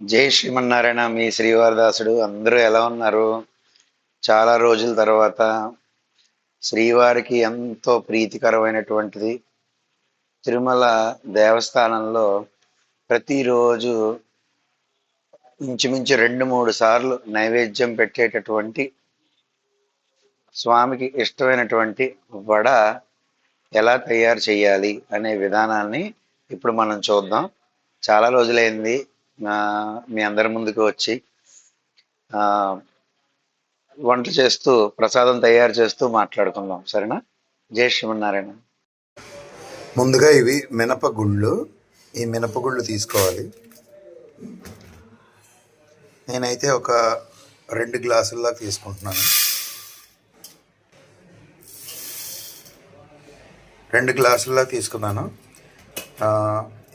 జై శ్రీమన్నారాయణ మీ శ్రీవారదాసుడు. అందరూ ఎలా ఉన్నారు? చాలా రోజుల తర్వాత శ్రీవారికి ఎంతో ప్రీతికరమైనటువంటిది. తిరుమల దేవస్థానంలో ప్రతిరోజు ఇంచుమించు రెండు మూడు సార్లు నైవేద్యం పెట్టేటటువంటి స్వామికి ఇష్టమైనటువంటి వడ ఎలా తయారు చేయాలి అనే విధానాన్ని ఇప్పుడు మనం చూద్దాం. చాలా రోజులైంది. మీ అందరి ముందుకు వచ్చి వంట చేస్తూ ప్రసాదం తయారు చేస్తూ మాట్లాడుకుందాం సరేనా? జై శ్రీమన్నారాయణ. ముందుగా ఇవి మినపగుళ్ళు. ఈ మినపగుళ్ళు తీసుకోవాలి. నేనైతే ఒక రెండు గ్లాసుల్లా తీసుకుంటున్నాను. రెండు గ్లాసుల్లా తీసుకున్నాను.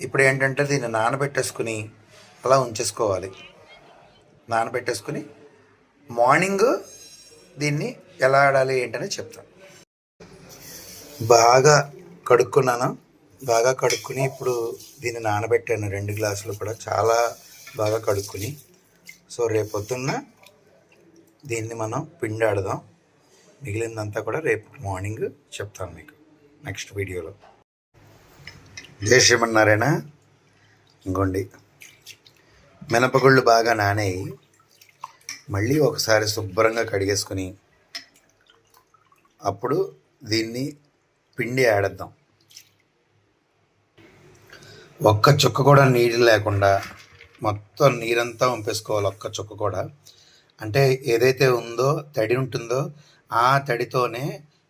ఇప్పుడు ఏంటంటే దీన్ని నానబెట్టేసుకుని అలా ఉంచేసుకోవాలి. నానబెట్టేసుకుని మార్నింగ్ దీన్ని ఎలా ఆడాలి ఏంటనే చెప్తాను బాగా కడుక్కున్నాను. బాగా కడుక్కుని ఇప్పుడు దీన్ని నానబెట్టాను రెండు గ్లాసులు కూడా. చాలా బాగా కడుక్కుని. సో రేపొద్దున్న దీన్ని మనం పిండి ఆడదాం. మిగిలిందంతా కూడా రేపు మార్నింగ్ చెప్తాను మీకు నెక్స్ట్ వీడియోలో. జయ శ్రీమన్నారాయణ. ఇంకోండి. మినపగుళ్ళు బాగా నానేయి. మళ్ళీ ఒకసారి శుభ్రంగా కడిగేసుకుని అప్పుడు దీన్ని పిండి ఆడేద్దాం ఒక్క చుక్క కూడా నీరు లేకుండా మొత్తం నీరంతా వంపేసుకోవాలి ఒక్క చుక్క కూడా. అంటే ఏదైతే ఉందో తడి ఉంటుందో ఆ తడితోనే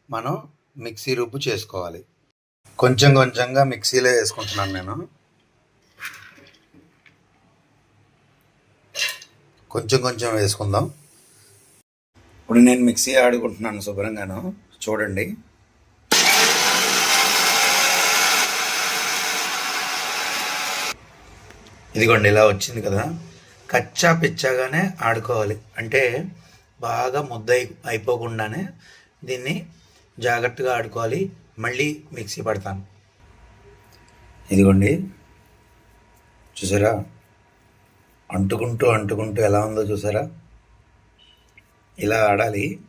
మనం మిక్సీ రుబ్బు చేసుకోవాలి. కొంచెం కొంచెంగా మిక్సీలో వేసుకుంటున్నాను నేను. కొంచెం కొంచెం వేసుకుందాం. ఇప్పుడు నేను మిక్సీ ఆడుకుంటున్నాను శుభ్రంగాను. చూడండి. ఇదిగోండి ఇలా వచ్చింది కదా. కచ్చా పిచ్చాగానే ఆడుకోవాలి. అంటే బాగా ముద్ద అయి అయిపోకుండానే దీన్ని జాగ్రత్తగా ఆడుకోవాలి. మళ్ళీ మిక్సీ పడతాను. ఇదిగోండి. చూసారా? అంటుకుంటూ అంటుకుంటూ ఎలా ఉందో చూసారా? ఇలా ఆడాలి.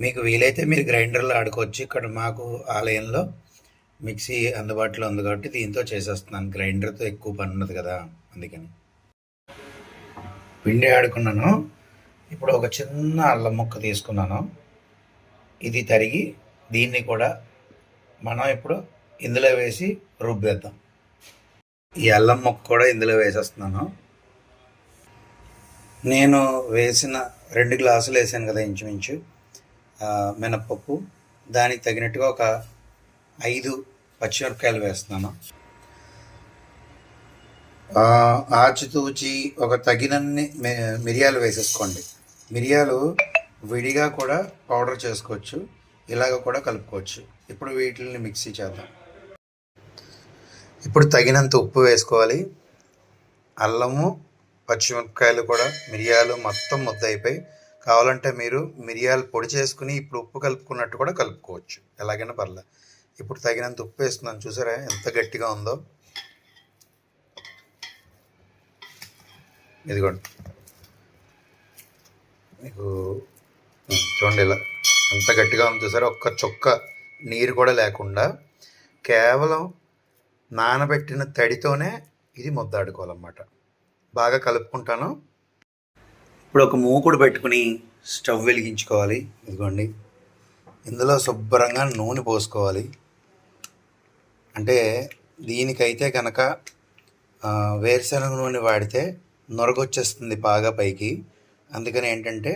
మీకు వీలైతే మీరు గ్రైండర్లో ఆడుకోవచ్చు. ఇక్కడ మాకు ఆలయంలో మిక్సీ అందుబాటులో ఉంది కాబట్టి దీంతో చేసేస్తున్నాను. గ్రైండర్తో ఎక్కువ పని ఉన్నది కదా అందుకని. పిండి ఆడుకున్నాను. ఇప్పుడు ఒక చిన్న అల్లం ముక్క తీసుకున్నాను. ఇది తరిగి దీన్ని కూడా మనం ఇప్పుడు ఇందులో వేసి రుబ్బేద్దాం. ఈ అల్లం ముక్క కూడా ఇందులో వేసేస్తున్నాను. నేను వేసిన రెండు గ్లాసులు వేసాను కదా ఇంచుమించు మినప్పప్పు. దానికి తగినట్టుగా ఒక ఐదు పచ్చిమిరపకాయలు వేస్తున్నాను. ఆచితూచి ఒక తగినన్ని మి- మిరియాలు వేసేసుకోండి. మిరియాలు విడిగా కూడా పౌడర్ చేసుకోవచ్చు ఇలాగ కూడా కలుపుకోవచ్చు. ఇప్పుడు వీటిని మిక్సీ చేద్దాం. ఇప్పుడు తగినంత ఉప్పు వేసుకోవాలి. అల్లము పచ్చిమిరపకాయలు కూడా మిరియాలు మొత్తం ముద్ద అయిపోయి కావాలంటే మీరు మిరియాలు పొడి చేసుకుని ఇప్పుడు ఉప్పు కలుపుకున్నట్టు కూడా కలుపుకోవచ్చు. ఎలాగైనా పర్లే. ఇప్పుడు తగినంత ఉప్పు వేస్తున్నాను. చూసారా? ఎంత గట్టిగా ఉందో. ఇదిగోండి. మీకు చూడండి ఇలా ఎంత గట్టిగా ఉంది చూసారా? ఒక్క చుక్క నీరు కూడా లేకుండా కేవలం నానబెట్టిన తడితోనే ఇది ముద్దాడుకోవాలన్నమాట బాగా కలుపుకుంటాను. ఇప్పుడు ఒక మూకుడు పెట్టుకుని స్టవ్ వెలిగించుకోవాలి. ఇదిగోండి. ఇందులో శుభ్రంగా నూనె పోసుకోవాలి. అంటే దీనికైతే కనుక వేరుశనగ నూనె వాడితే నొరగొచ్చేస్తుంది బాగా పైకి. అందుకని ఏంటంటే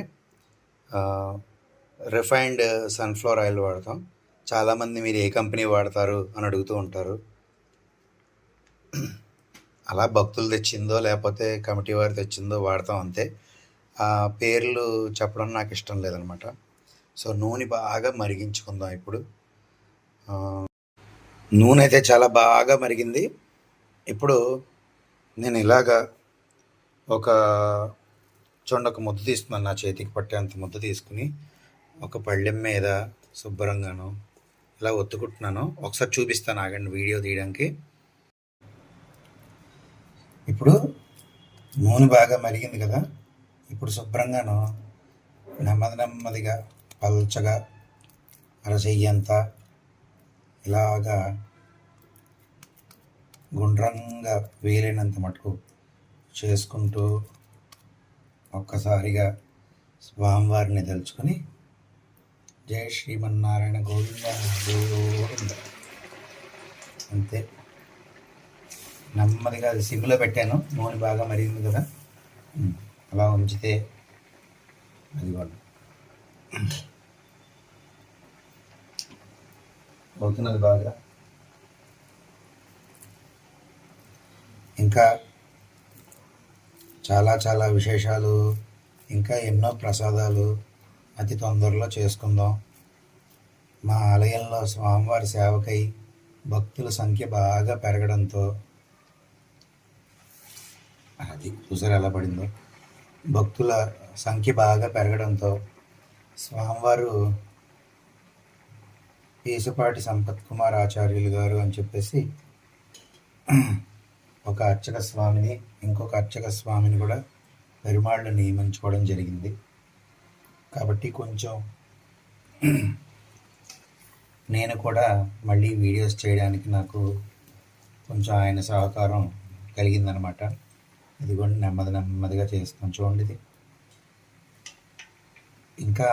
రిఫైన్డ్ సన్ఫ్లవర్ ఆయిల్ వాడతాం. చాలామంది మీరు ఏ కంపెనీ వాడతారు అని అడుగుతూ ఉంటారు. అలా భక్తులు తెచ్చిందో లేకపోతే కమిటీ వారు తెచ్చిందో వాడతాం అంతే. ఆ పేర్లు చెప్పడం నాకు ఇష్టం లేదనమాట. సో నూనె బాగా మరిగించుకుందాం ఇప్పుడు. నూనె అయితే చాలా బాగా మరిగింది. ఇప్పుడు నేను ఇలాగా ఒక చూడండి ఒక ముద్ద తీసుకున్నాను నా చేతికి పట్టేంత ముద్ద తీసుకుని ఒక పళ్ళెం మీద శుభ్రంగాను ఇలా ఒత్తుకుంటున్నాను. ఒకసారి చూపిస్తాను ఆగండి వీడియో తీయడానికి. ఇప్పుడు నూనె బాగా మరిగింది కదా ఇప్పుడు శుభ్రంగాను నెమ్మది నెమ్మదిగా పల్చగా అరచెయ్యంతా ఇలాగా గుండ్రంగా వీలైనంత మటుకు చేసుకుంటూ ఒక్కసారిగా స్వామివారిని తలుచుకొని జై శ్రీమన్నారాయణ గోవింద గోవింద. అంతే. నెమ్మదిగా అది సిమ్లో పెట్టాను. నూనె బాగా మరిగింది కదా. అలా ఉంచితే అది కూడా అవుతున్నది బాగా. ఇంకా చాలా చాలా విశేషాలు ఇంకా ఎన్నో ప్రసాదాలు అతి తొందరలో చేసుకుందాం. మా ఆలయంలో స్వామివారి సేవకై భక్తుల సంఖ్య బాగా పెరగడంతో అది చూసారు ఎలా పడిందో? భక్తుల సంఖ్య బాగా పెరగడంతో స్వామివారు పేసుపాటి సంపత్ కుమార్ ఆచార్యులు గారు అని చెప్పేసి ఒక అర్చక స్వామిని ఇంకొక అర్చక స్వామిని కూడా పెరుమాళ్ళు నియమించుకోవడం జరిగింది. కాబట్టి కొంచెం నేను కూడా మళ్ళీ వీడియోస్ చేయడానికి నాకు కొంచెం ఆయన సహకారం కలిగిందనమాట. ఇదిగోండి నెమ్మది నెమ్మదిగా చేస్తాం చూడండి ఇది. ఇంకా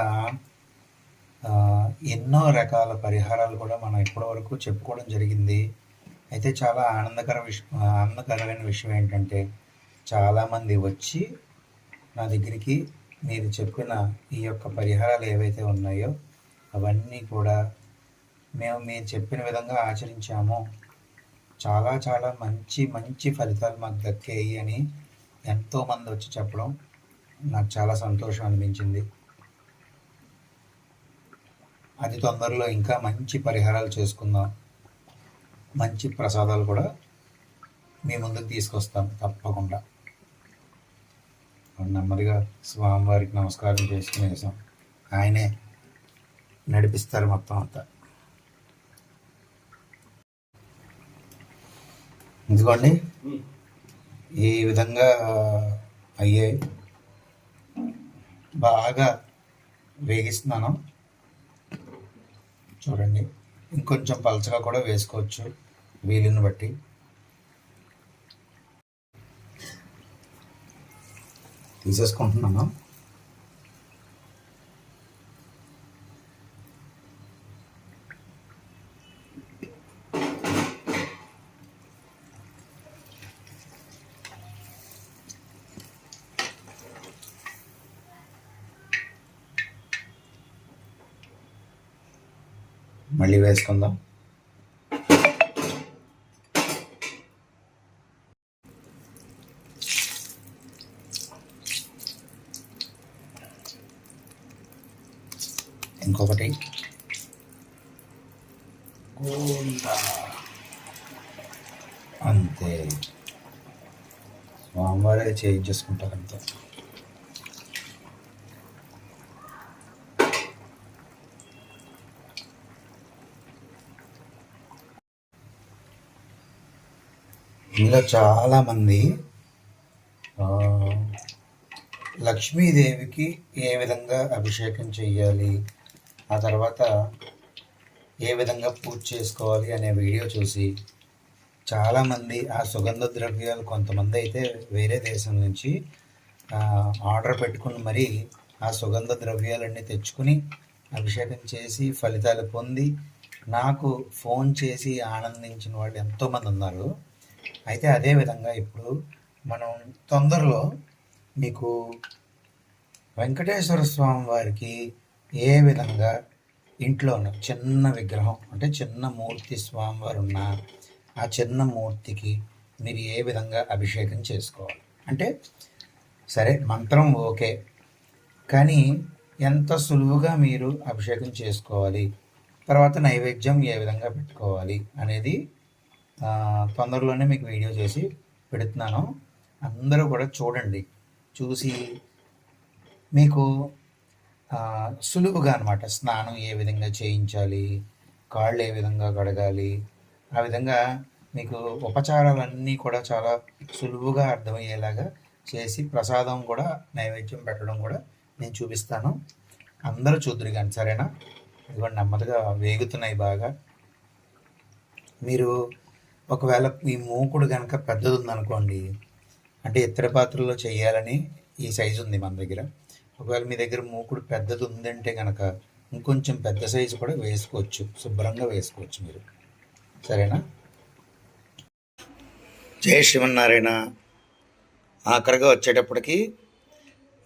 ఎన్నో రకాల పరిహారాలు కూడా మనం ఇప్పటివరకు చెప్పుకోవడం జరిగింది. అయితే చాలా ఆనందకర విషయం ఆనందకరమైన విషయం ఏంటంటే చాలామంది వచ్చి నా దగ్గరికి మీరు చెప్పిన ఈ యొక్క పరిహారాలు ఏవైతే ఉన్నాయో అవన్నీ కూడా మేము మీరు చెప్పిన విధంగా ఆచరించాము. చాలా చాలా మంచి మంచి ఫలితాలు మాకు దక్కాయి అని ఎంతోమంది వచ్చి చెప్పడం నాకు చాలా సంతోషం అనిపించింది. అతి తొందరలో ఇంకా మంచి పరిహారాలు చేసుకుందాం. మంచి ప్రసాదాలు కూడా మీ ముందుకు తీసుకొస్తాం తప్పకుండా. నెమ్మదిగా స్వామివారికి నమస్కారం చేసుకునేసాం. ఆయనే నడిపిస్తారు మొత్తం అంతా. ఇదిగోండి ఈ విధంగా అయ్యాయి బాగా వేగిస్తున్నాను. చూడండి ఇంకొంచెం పలచగా కూడా వేసుకోవచ్చు వీలుని బట్టి. తీసేసుకుంటున్నాను. మళ్ళీ వేసుకుందాం. ఇంకొకటి. అంతే. స్వామివారే చేంజ్ చేసుకుంటారు అంతే. ఇందులో చాలామంది లక్ష్మీదేవికి ఏ విధంగా అభిషేకం చేయాలి ఆ తర్వాత ఏ విధంగా పూజ చేసుకోవాలి అనే వీడియో చూసి చాలామంది ఆ సుగంధ ద్రవ్యాలు కొంతమంది అయితే వేరే దేశం నుంచి ఆర్డర్ పెట్టుకుని మరీ ఆ సుగంధ ద్రవ్యాలన్నీ తెచ్చుకుని అభిషేకం చేసి ఫలితాలు పొంది నాకు ఫోన్ చేసి ఆనందించిన వాళ్ళు ఎంతోమంది ఉన్నారు. అయితే అదే విధంగా ఇప్పుడు మనం తొందరలో మీకు వెంకటేశ్వర స్వామి వారికి ఏ విధంగా ఇంట్లో ఉన్న చిన్న విగ్రహం అంటే చిన్న మూర్తి స్వామివారు ఉన్న ఆ చిన్న మూర్తికి మీరు ఏ విధంగా అభిషేకం చేసుకోవాలి? అంటే సరే మంత్రం ఓకే కానీ ఎంత సులువుగా మీరు అభిషేకం చేసుకోవాలి? తర్వాత నైవేద్యం ఏ విధంగా పెట్టుకోవాలి అనేది తొందరలోనే మీకు వీడియో చేసి పెడుతున్నాను. అందరూ కూడా చూడండి. చూసి మీకు సులువుగా అనమాట స్నానం ఏ విధంగా చేయించాలి కాళ్ళు ఏ విధంగా కడగాలి ఆ విధంగా మీకు ఉపచారాలన్నీ కూడా చాలా సులువుగా అర్థమయ్యేలాగా చేసి ప్రసాదం కూడా నైవేద్యం పెట్టడం కూడా నేను చూపిస్తాను. అందరూ చూద్దరు కానీ సరేనా? ఇదిగోండి నెమ్మదిగా వేగుతున్నాయి బాగా. మీరు ఒకవేళ మీ మూకుడు కనుక పెద్దది ఉందనుకోండి అంటే ఇతర పాత్రలో చేయాలని ఈ సైజు ఉంది మన దగ్గర. ఒకవేళ మీ దగ్గర మూకుడు పెద్దది ఉందంటే కనుక ఇంకొంచెం పెద్ద సైజు కూడా వేసుకోవచ్చు. శుభ్రంగా వేసుకోవచ్చు మీరు. సరేనా? జయ శ్రీమన్నారాయణ. ఆఖరిగా వచ్చేటప్పటికి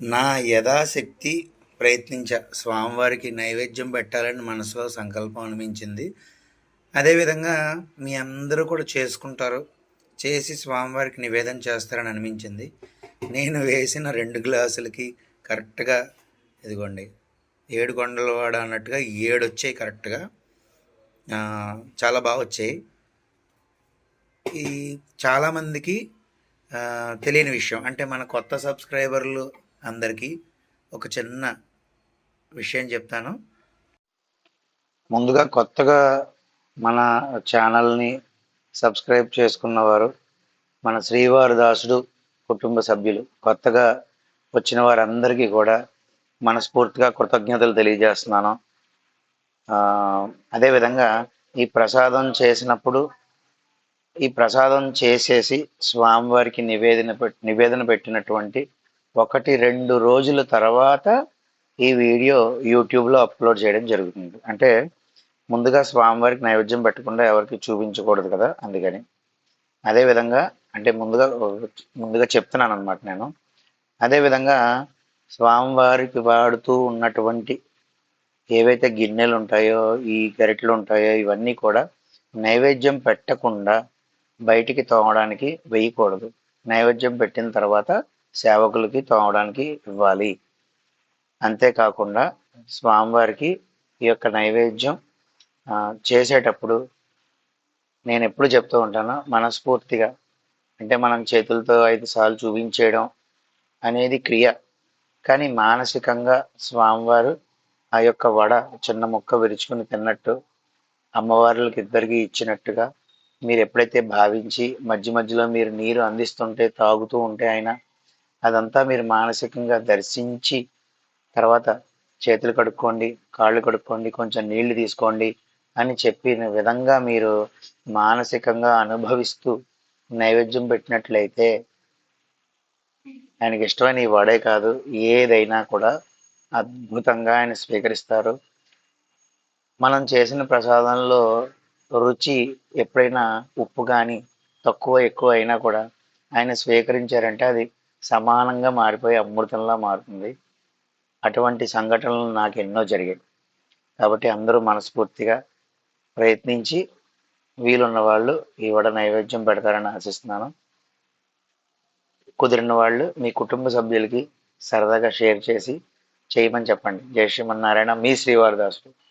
నా యథాశక్తి ప్రయత్నించ. స్వామివారికి నైవేద్యం పెట్టాలని మనసులో సంకల్పం అనిపించింది. అదేవిధంగా మీ అందరూ కూడా చేసుకుంటారు. చేసి స్వామివారికి నివేదన చేస్తారని అనిపించింది. నేను వేసిన రెండు గ్లాసులకి కరెక్ట్గా ఇదిగోండి ఏడు కొండలవాడ అన్నట్టుగా ఏడు వచ్చాయి కరెక్ట్గా. చాలా బాగా వచ్చాయి. ఈ చాలామందికి తెలియని విషయం అంటే మన కొత్త సబ్స్క్రైబర్లు అందరికీ ఒక చిన్న విషయం చెప్తాను. ముందుగా కొత్తగా మన ఛానల్ని సబ్స్క్రైబ్ చేసుకున్నవారు మన శ్రీవారి దాసుడు కుటుంబ సభ్యులు కొత్తగా వచ్చిన వారందరికీ కూడా మనస్ఫూర్తిగా కృతజ్ఞతలు తెలియజేస్తున్నాను. అదేవిధంగా ఈ ప్రసాదం చేసినప్పుడు ఈ ప్రసాదం చేసేసి స్వామివారికి నివేదన నివేదన పెట్టినటువంటి ఒకటి రెండు రోజుల తర్వాత ఈ వీడియో యూట్యూబ్లో అప్లోడ్ చేయడం జరుగుతుంది. అంటే ముందుగా స్వామివారికి నైవేద్యం పెట్టకుండా ఎవరికి చూపించకూడదు కదా అందుకని. అదేవిధంగా అంటే ముందుగా ముందుగా చెప్తున్నాను అనమాట నేను అదేవిధంగా స్వామివారికి వాడుతూ ఉన్నటువంటి ఏవైతే గిన్నెలు ఉంటాయో ఈ గరిటెలు ఉంటాయో ఇవన్నీ కూడా నైవేద్యం పెట్టకుండా బయటికి తోమడానికి వేయకూడదు. నైవేద్యం పెట్టిన తర్వాత సేవకులకి తోమడానికి ఇవ్వాలి. అంతేకాకుండా స్వామివారికి ఈ యొక్క నైవేద్యం చేసేటప్పుడు నేను ఎప్పుడు చెప్తూ ఉంటాను మనస్ఫూర్తిగా. అంటే మనం చేతులతో ఐదు సార్లు చూపించేయడం అనేది క్రియ. కానీ మానసికంగా స్వామివారు ఆ యొక్క వడ చిన్న ముక్క విరుచుకుని తిన్నట్టు అమ్మవార్లకి ఇద్దరికి ఇచ్చినట్టుగా మీరు ఎప్పుడైతే భావించి మధ్య మధ్యలో మీరు నీరు అందిస్తుంటే తాగుతూ ఉంటే ఆయన అదంతా మీరు మానసికంగా దర్శించి తర్వాత చేతులు కడుక్కోండి కాళ్ళు కడుక్కోండి కొంచెం నీళ్ళు తీసుకోండి అని చెప్పిన విధంగా మీరు మానసికంగా అనుభవిస్తూ నైవేద్యం పెట్టినట్లయితే ఆయనకి ఇష్టమైన ఈ వాడే కాదు ఏదైనా కూడా అద్భుతంగా ఆయన స్వీకరిస్తారు. మనం చేసిన ప్రసాదంలో రుచి ఎప్పుడైనా ఉప్పు కానీ తక్కువ ఎక్కువ అయినా కూడా ఆయన స్వీకరించారంటే అది సమానంగా మారిపోయి అమృతంలా మారుతుంది. అటువంటి సంఘటనలు నాకు ఎన్నో జరిగాయి. కాబట్టి అందరూ మనస్ఫూర్తిగా ప్రయత్నించి వీలున్న వాళ్ళు ఈ వడ నైవేద్యం పెడతారని ఆశిస్తున్నాను. కుదిరిన వాళ్ళు మీ కుటుంబ సభ్యులకి సరదాగా షేర్ చేసి చేయమని చెప్పండి. జై శ్రీమన్నారాయణ. మీ శ్రీవారిదాసుడు